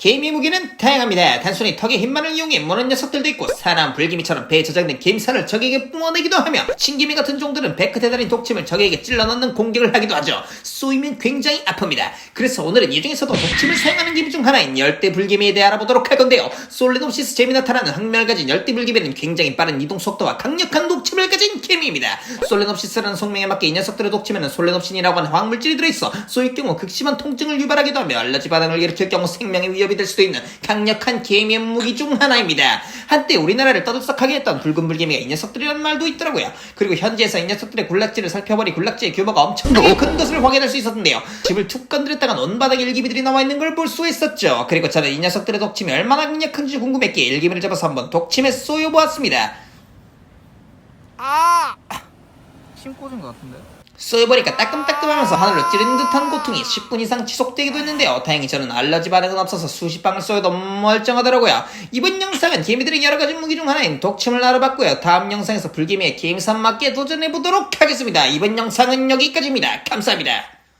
개미 무기는 다양합니다. 단순히 턱의 힘만을 이용해 무는 녀석들도 있고 사나운 불기미처럼 배에 저장된 개미살을 적에게 뿜어내기도 하며 신기미 같은 종들은 배 끝에 달린 독침을 적에게 찔러 넣는 공격을 하기도 하죠. 쏘이면 굉장히 아픕니다. 그래서 오늘은 이 중에서도 독침을 사용하는 개미 중 하나인 열대 불개미에 대해 알아보도록 할 건데요. 솔레놉시스 제미나타라는 학명을 가진 열대 불개미는 굉장히 빠른 이동 속도와 강력한 독침을 가진 개미입니다. 솔레놉시 스라는 속명에 맞게 이 녀석들의 독침에는 솔레놉신이라고 하는 화학물질이 들어있어 쏘일 경우 극심한 통증을 유발하기도 하며 알러지 반응을 일으킬 경우 생명의 위협이 될 수도 있는 강력한 개미의 무기 중 하나입니다. 한때 우리나라를 떠들썩하게 했던 붉은 불개미가 이 녀석들이라는 말도 있더라고요. 그리고 현지에서 이 녀석들의 굴락지를 살펴보니 굴락지의 규모가 엄청나게 큰 것을 확인할 수 있었는데요. 집을 툭 건드렸다간 온 바닥에 일기미들이 나와 있는 걸 볼 수 있었죠. 그리고 저는 이 녀석들의 독침이 얼마나 강력한지 궁금했기에 일기미를 잡아서 한번 독침에 쏘여보았습니다. 아! 침 꽂은 것 같은데? 쏘여보니까 따끔따끔하면서 하늘로 찌르는 듯한 고통이 10분 이상 지속되기도 했는데요. 다행히 저는 알러지 반응은 없어서 수십 방을 쏘여도 멀쩡하더라고요. 이번 영상은 개미들의 여러 가지 무기 중 하나인 독침을 알아봤고요. 다음 영상에서 불개미의 개미산 맞게 도전해보도록 하겠습니다. 이번 영상은 여기까지입니다. 감사합니다.